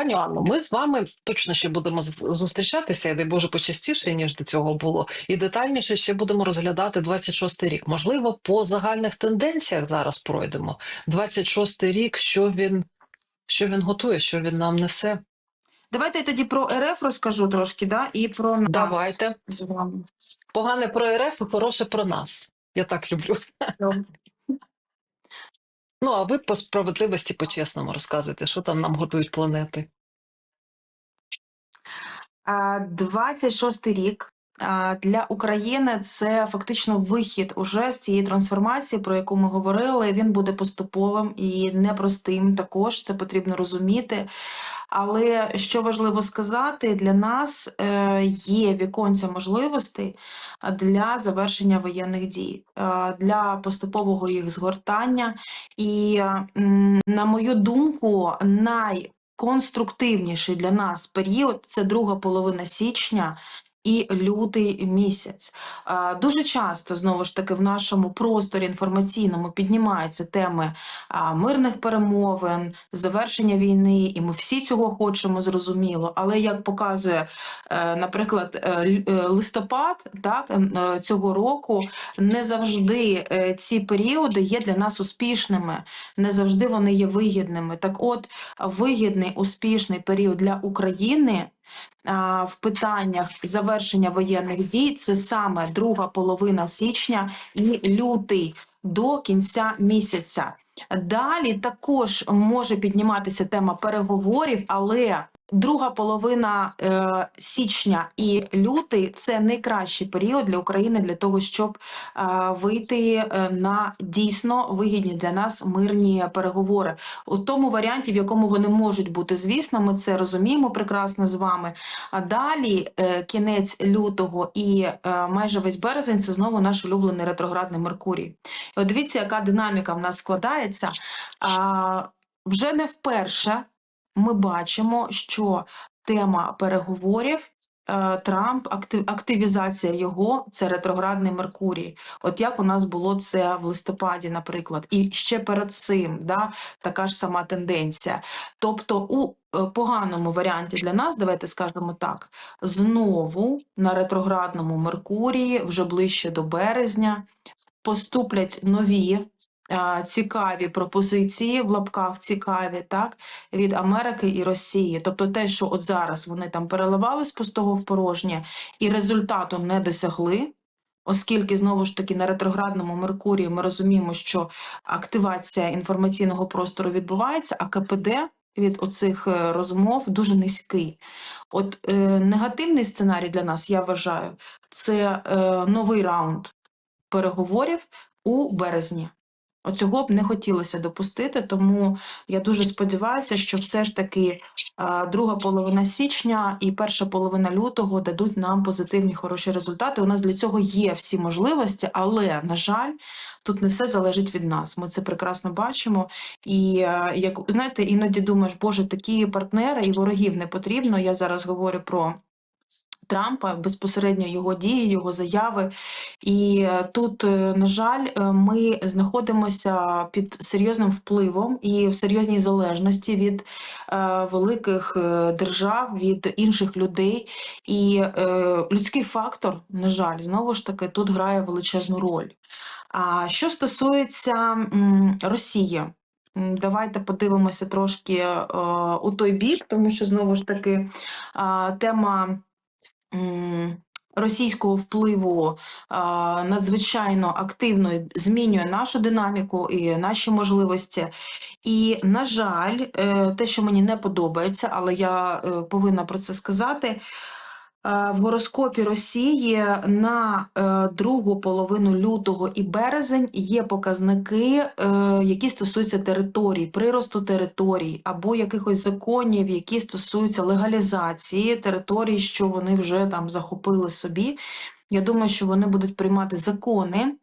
Пані Анно, ми з вами точно ще будемо зустрічатися, і дай Боже, почастіше, ніж до цього було, і детальніше ще будемо розглядати 26-й рік. Можливо, по загальних тенденціях зараз пройдемо. 26-й рік, що він, що він готує, що він нам несе. Давайте я тоді про РФ розкажу трошки, да, і про нас Давайте. з вами. Погане про РФ і хороше про нас. Я так люблю. Ну, а ви по справедливості, по-чесному розказуєте, що там нам готують планети. А, 26-й рік для України це фактично вихід уже з цієї трансформації, про яку ми говорили. Він буде поступовим і непростим. Також це потрібно розуміти. Але що важливо сказати, для нас е, є віконця можливостей для завершення воєнних дій, для поступового їх згортання. І, на мою думку, найконструктивніший для нас період це друга половина січня. І лютий місяць дуже часто знову ж таки в нашому просторі інформаційному піднімаються теми мирних перемовин, завершення війни, і ми всі цього хочемо зрозуміло. Але як показує, е, наприклад, е, е, листопад, так цього року, не завжди ці періоди є для нас успішними, не завжди вони є вигідними. Так, от вигідний успішний період для України. В питаннях завершення воєнних дій це саме друга половина січня і лютий до кінця місяця. Далі також може підніматися тема переговорів, але друга половина е, січня і лютий це найкращий період для України для того, щоб е, вийти е, на дійсно вигідні для нас мирні переговори. У тому варіанті, в якому вони можуть бути, звісно, ми це розуміємо прекрасно з вами. А далі е, кінець лютого і е, майже весь березень це знову наш улюблений ретроградний Меркурій. От дивіться, яка динаміка в нас складається. А, вже не вперше ми бачимо, що тема переговорів. е, Трамп, активізація його це ретроградний Меркурій. От як у нас було це в листопаді, наприклад, і ще перед цим да, така ж сама тенденція. Тобто, у е, поганому варіанті для нас, давайте скажемо так, знову на ретроградному Меркурії, вже ближче до березня, поступлять нові цікаві пропозиції в лапках цікаві, так, від Америки і Росії. Тобто те, що от зараз вони там переливали з пустого в порожнє і результату не досягли. Оскільки знову ж таки на ретроградному Меркурії ми розуміємо, що активація інформаційного простору відбувається, а КПД від оцих е, розмов дуже низький. От е, негативний сценарій для нас, я вважаю, це е, новий раунд переговорів у березні. Оцього б не хотілося допустити, тому я дуже сподіваюся, що все ж таки друга половина січня і перша половина лютого дадуть нам позитивні хороші результати. У нас для цього є всі можливості, але на жаль, тут не все залежить від нас. Ми це прекрасно бачимо. І е, як знаєте, іноді думаєш, боже, такі партнери і ворогів не потрібно. Я зараз говорю про. Трампа безпосередньо його дії, його заяви, і е, тут, е, на жаль, е, ми знаходимося під серйозним впливом і в серйозній залежності від великих держав, від інших людей. І людський фактор, на жаль, знову ж таки тут грає величезну роль. А що стосується Росії, давайте подивимося трошки у той бік, тому що знову ж таки тема російського впливу надзвичайно активно змінює нашу динаміку і наші можливості. І, на жаль, е, те, що мені не подобається, але я е, повинна про це сказати. Е, В гороскопі Росії на е, другу половину лютого і березень є показники, е, які стосуються територій, приросту територій або якихось законів, які стосуються легалізації територій, що вони вже там захопили собі. Я думаю, що вони будуть приймати закони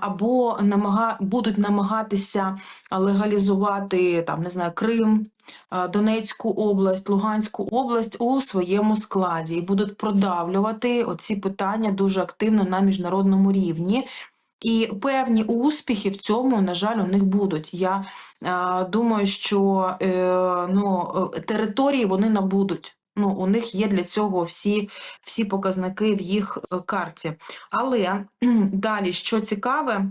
або намага... будуть намагатися легалізувати там, не знаю, Крим, Донецьку область, Луганську область у своєму складі і будуть продавлювати оці питання дуже активно на міжнародному рівні. І певні успіхи в цьому, на жаль, у них будуть. Я е, думаю, що е, ну, е, території вони набудуть. Ну, у них є для цього всі, всі показники в їх е, карті. Але далі, що цікаве,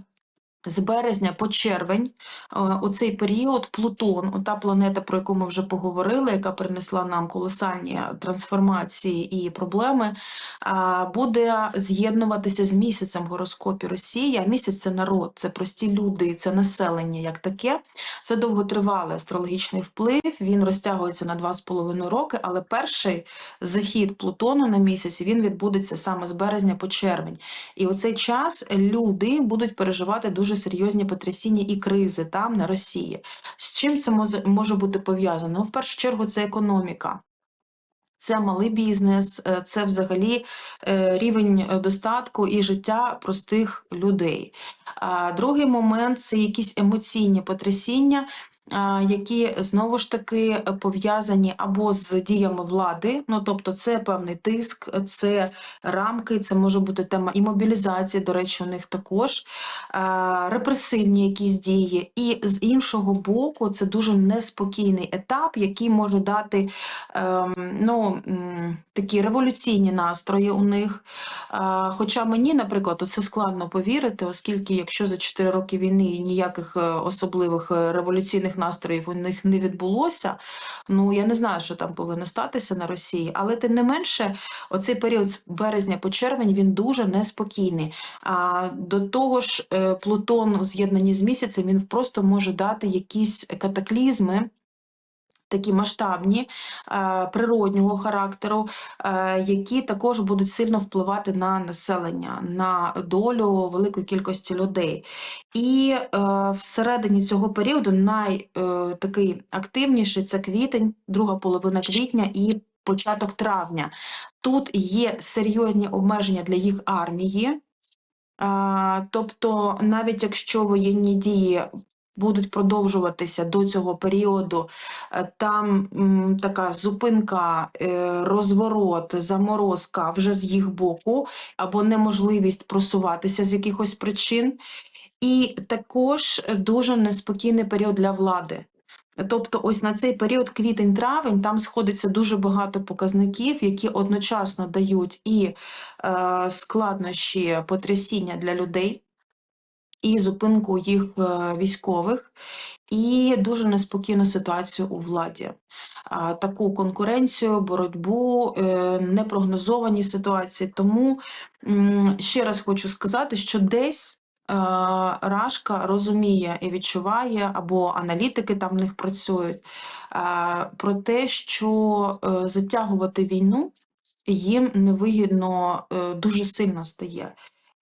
з березня по червень, е, у цей період Плутон, та планета, про яку ми вже поговорили, яка принесла нам колосальні трансформації і проблеми, буде з'єднуватися з місяцем в гороскопі Росії. А місяць це народ, це прості люди, це населення як таке. Це довготривалий астрологічний вплив. Він розтягується на 2,5 роки, але перший захід Плутону на місяці він відбудеться саме з березня по червень. І у цей час люди будуть переживати дуже серйозні потрясіння і кризи там на Росії. З чим це може, бути пов'язано? Ну, в першу чергу, це економіка. Це малий бізнес, е, це взагалі е, рівень е, достатку і життя простих людей. А Другий момент це якісь емоційні потрясіння, які знову ж таки пов'язані або з діями влади, ну тобто це певний тиск, це рамки, це може бути тема і мобілізації, до речі, у них також репресивні якісь дії. І з іншого боку, це дуже неспокійний етап, який може дати ем, ну, такі революційні настрої у них. Хоча мені, наприклад, це складно повірити, оскільки якщо за 4 роки війни ніяких е, особливих е, революційних настроїв у них не відбулося, ну я не знаю, що там повинно статися на Росії, але тим не менше, оцей період з березня по червень він дуже неспокійний. А до того ж, е, Плутон у з'єднанні з місяцем він просто може дати якісь катаклізми. Такі масштабні е, природнього характеру, е, які також будуть сильно впливати на населення, на долю великої кількості людей. І е, всередині цього періоду най е, такий активніший це квітень, друга половина квітня і початок травня. Тут є серйозні обмеження для їх армії. Тобто, навіть якщо воєнні дії будуть продовжуватися до цього періоду, е, там така зупинка, е, розворот, заморозка вже з їх боку, або неможливість просуватися з якихось причин, і також дуже неспокійний період для влади. Тобто, ось на цей період квітень-травень там сходиться дуже багато показників, які одночасно дають і е, складнощі потрясіння для людей, і зупинку їх е, військових, і дуже неспокійну ситуацію у владі. Таку конкуренцію, боротьбу, е, непрогнозовані ситуації. Тому ще раз хочу сказати, що десь. е, Рашка розуміє і відчуває, або аналітики там в них працюють, про те, що затягувати війну їм невигідно дуже сильно стає.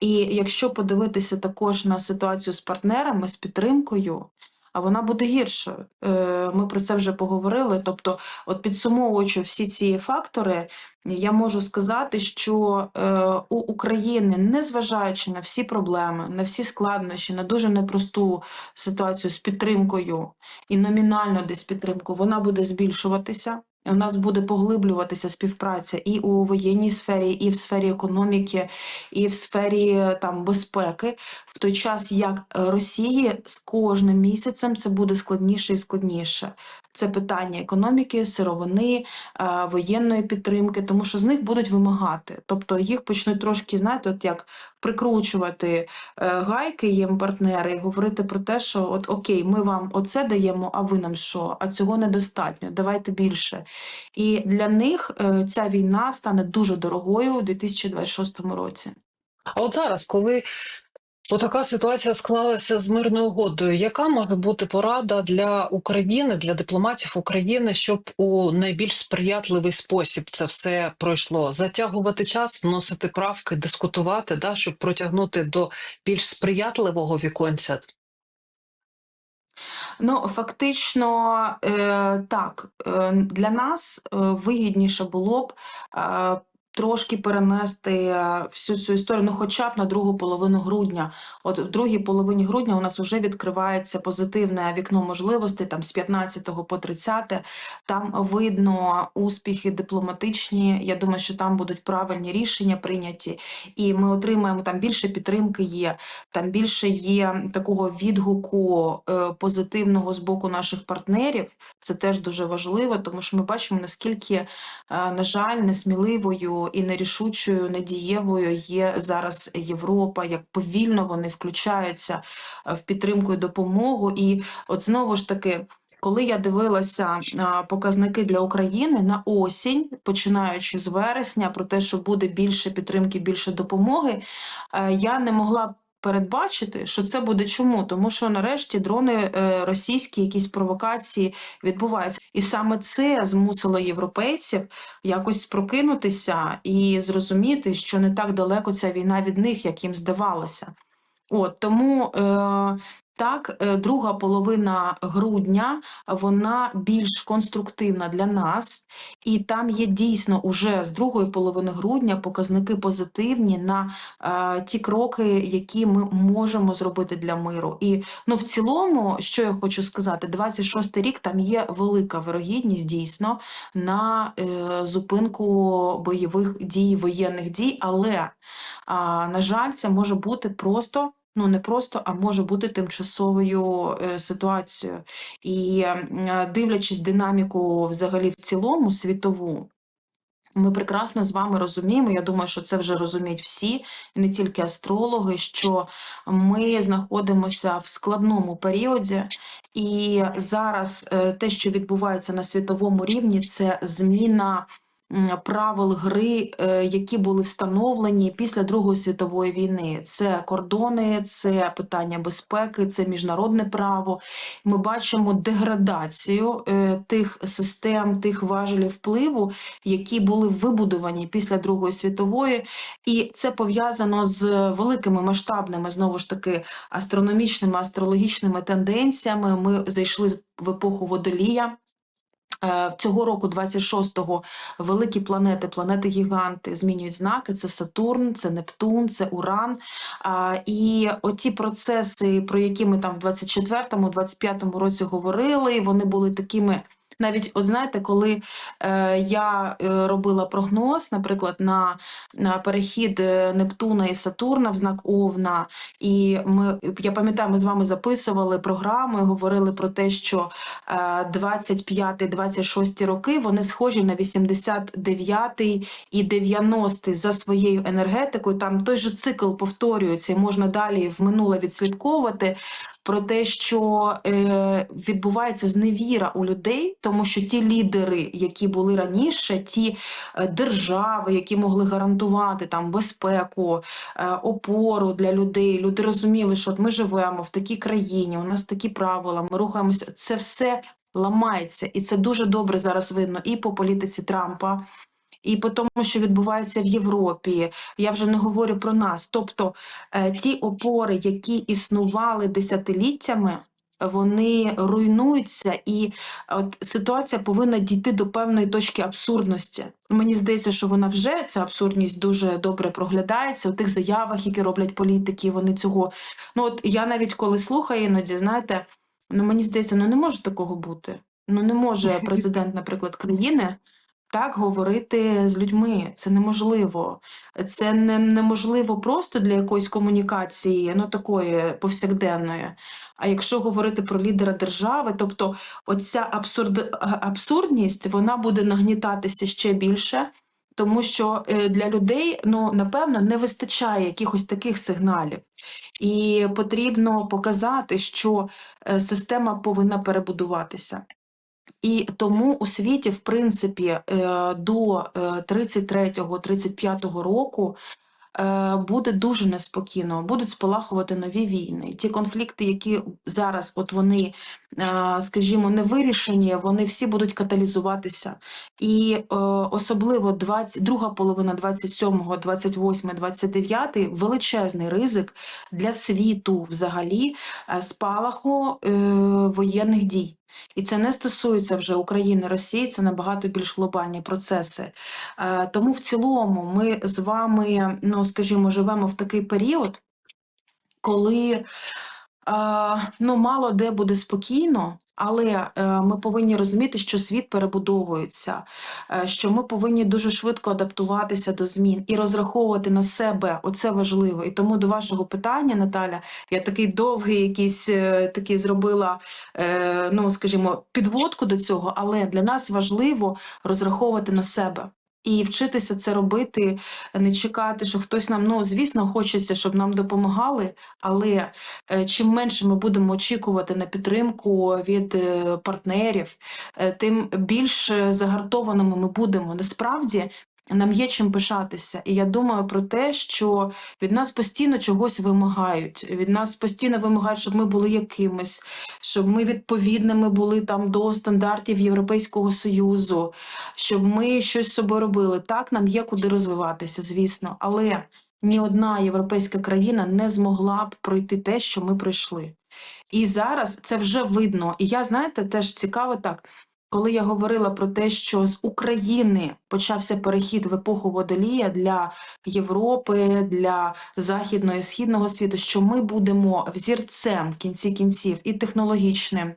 І якщо подивитися також на ситуацію з партнерами, з підтримкою, а вона буде гіршою. Е, Ми про це вже поговорили. Тобто, от підсумовуючи всі ці фактори, я можу сказати, що е, у України, незважаючи на всі проблеми, на всі складнощі, на дуже непросту ситуацію з підтримкою і номінально десь підтримку, вона буде збільшуватися. У нас буде поглиблюватися співпраця і у воєнній сфері, і в сфері економіки, і в сфері там безпеки, в той час як е, Росії з кожним місяцем це буде складніше і складніше. Це питання економіки, сировини, е, воєнної підтримки, тому що з них будуть вимагати. Тобто їх почнуть трошки, знаєте, от як прикручувати е, гайки їм партнери і говорити про те, що от окей, ми вам оце даємо, а ви нам що? А цього недостатньо, давайте більше. І для них е, ця війна стане дуже дорогою у 2026 році. А от зараз, коли така ситуація склалася з мирною угодою, яка може бути порада для України, для дипломатів України, щоб у найбільш сприятливий спосіб це все пройшло? Затягувати час, вносити правки, дискутувати, да, щоб протягнути до більш сприятливого віконця? Ну, фактично, е, так, е, для нас е, вигідніше було б трошки перенести е, всю цю історію, ну хоча б на другу половину грудня. От в другій половині грудня у нас вже відкривається позитивне вікно можливостей, там з 15 по 30. Там видно успіхи дипломатичні. Я думаю, що там будуть правильні рішення прийняті, і ми отримаємо там більше підтримки. Є там більше є такого відгуку е, позитивного з боку наших партнерів. Це теж дуже важливо, тому що ми бачимо наскільки, е, на жаль, несміливою і нерішучою, недієвою є зараз Європа, як повільно вони включаються е, в підтримку і допомогу. І от знову ж таки. Коли я дивилася показники для України на осінь, починаючи з вересня, про те, що буде більше підтримки, більше допомоги, е, я не могла передбачити, що це буде чому, тому що нарешті дрони е, російські, якісь провокації відбуваються, і саме це змусило європейців якось прокинутися і зрозуміти, що не так далеко ця війна від них, як їм здавалося. От тому е, так, е, друга половина грудня вона більш конструктивна для нас, і там є дійсно уже з другої половини грудня показники позитивні на е, ті кроки, які ми можемо зробити для миру. І ну, в цілому, що я хочу сказати, 26 рік там є велика вирогідність дійсно на е, зупинку бойових дій, воєнних дій, але а, на жаль, це може бути просто. Ну, не просто, а може бути тимчасовою е, ситуацією. І е, дивлячись динаміку взагалі в цілому світову, ми прекрасно з вами розуміємо. Я думаю, що це вже розуміють всі, не тільки астрологи, що ми знаходимося в складному періоді, і зараз е, те, що відбувається на світовому рівні, це зміна правил гри, е, які були встановлені після Другої світової війни. Це кордони, це питання безпеки, це міжнародне право. Ми бачимо деградацію е, тих систем, тих важелів впливу, які були вибудовані після Другої світової, і це пов'язано з великими масштабними знову ж таки астрономічними астрологічними тенденціями. Ми зайшли в епоху водолія. Е, Цього року, 26-го, великі планети, планети-гіганти змінюють знаки. Це Сатурн, це Нептун, це Уран. І оці процеси, про які ми там в 24-му, 25-му році говорили, вони були такими. Навіть, от знаєте, коли е, я е, робила прогноз, наприклад, на, на перехід е, Нептуна і Сатурна в знак Овна, і ми, я пам'ятаю, ми з вами записували програму і говорили про те, що е, 25-26 роки вони схожі на 89 і 90 за своєю енергетикою. Там той же цикл повторюється, і можна далі в минуле відслідковувати про те, що е, відбувається зневіра у людей, тому що ті лідери, які були раніше, ті е, держави, які могли гарантувати там безпеку, е, опору для людей, люди розуміли, що от ми живемо в такій країні, у нас такі правила, ми рухаємося. Це все ламається, і це дуже добре зараз видно і по політиці Трампа. І по тому, що відбувається в Європі, я вже не говорю про нас. Тобто е, ті опори, які існували десятиліттями, вони руйнуються, і от ситуація повинна дійти до певної точки абсурдності. Мені здається, що вона вже ця абсурдність дуже добре проглядається у тих заявах, які роблять політики. Вони цього. Ну от я навіть коли слухаю іноді, знаєте, ну мені здається, ну не може такого бути. Ну не може президент, наприклад, країни так говорити з людьми. Це неможливо. Це не, неможливо просто для якоїсь комунікації, ну такої повсякденної. А якщо говорити про лідера держави, тобто оця абсурд, абсурдність вона буде нагнітатися ще більше. Тому що е, для людей, ну напевно, не вистачає якихось таких сигналів, і потрібно показати, що е, система повинна перебудуватися. І тому у світі, в принципі, е, до 33-35 року е, буде дуже неспокійно, будуть спалахувати нові війни. Ті конфлікти, які зараз, от вони, е, скажімо, не вирішені, вони всі будуть каталізуватися. І е, особливо 20, друга половина 27, 28, 29 величезний ризик для світу взагалі е, спалаху е, воєнних дій. І це не стосується вже України, Росії, це набагато більш глобальні процеси. Е, Тому в цілому ми з вами, ну скажімо, живемо в такий період, коли ну, мало де буде спокійно, але е, ми повинні розуміти, що світ перебудовується, е, що ми повинні дуже швидко адаптуватися до змін і розраховувати на себе. Оце важливо. І тому до вашого питання, Наталя, я такий довгий якийсь е, такий зробила, ну скажімо, підводку до цього, але для нас важливо розраховувати на себе. І вчитися це робити, не чекати, що хтось нам, ну звісно, хочеться, щоб нам допомагали, але е, чим менше ми будемо очікувати на підтримку від е, партнерів, е, тим більш загартованими ми будемо. Насправді нам є чим пишатися. І я думаю про те, що від нас постійно чогось вимагають. Від нас постійно вимагають, щоб ми були якимось, щоб ми відповідними були там до стандартів Європейського Союзу, щоб ми щось з собою робили. Так, нам є куди розвиватися, звісно, але ні одна європейська країна не змогла б пройти те, що ми пройшли. І зараз це вже видно. І я, знаєте, теж цікаво так. Коли я говорила про те, що з України почався перехід в епоху водолія для Європи, для західного і східного світу, що ми будемо взірцем в кінці кінців і технологічним,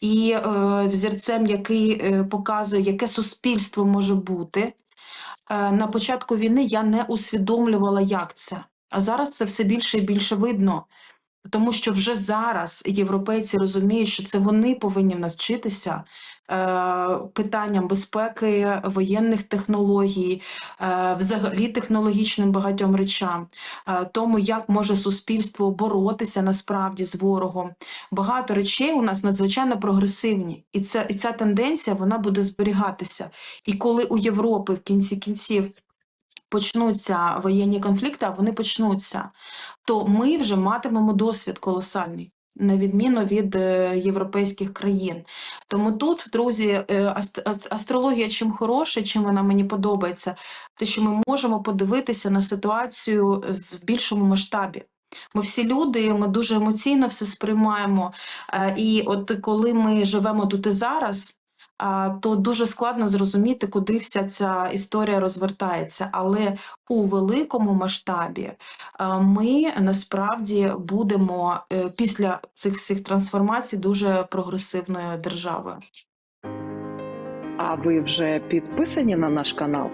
і е, взірцем, який е, показує, яке суспільство може бути. Е, на початку війни я не усвідомлювала, як це. А зараз це все більше і більше видно. Тому що вже зараз європейці розуміють, що це вони повинні в е, питанням безпеки, воєнних технологій, е, взагалі технологічним багатьом речам, е, тому як може суспільство боротися насправді з ворогом. Багато речей у нас надзвичайно прогресивні, і ця, і ця тенденція вона буде зберігатися. І коли у Європи в кінці кінців почнуться воєнні конфлікти, а вони почнуться, то ми вже матимемо досвід колосальний. На відміну від е, європейських країн. Тому тут, друзі, е, астрологія чим хороша, чим вона мені подобається, те, що ми можемо подивитися на ситуацію в більшому масштабі. Ми всі люди, ми дуже емоційно все сприймаємо. Е, І от коли ми живемо тут і зараз, то дуже складно зрозуміти, куди вся ця історія розвертається. Але у великому масштабі ми насправді будемо е, після цих всіх трансформацій дуже прогресивною державою. А ви вже підписані на наш канал?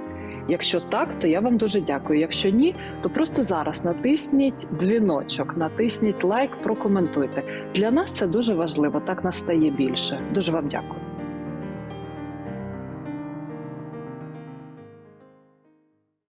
Якщо так, то я вам дуже дякую. Якщо ні, то просто зараз натисніть дзвіночок, натисніть лайк, прокоментуйте. Для нас це дуже важливо. Так нас стає більше. Дуже вам дякую.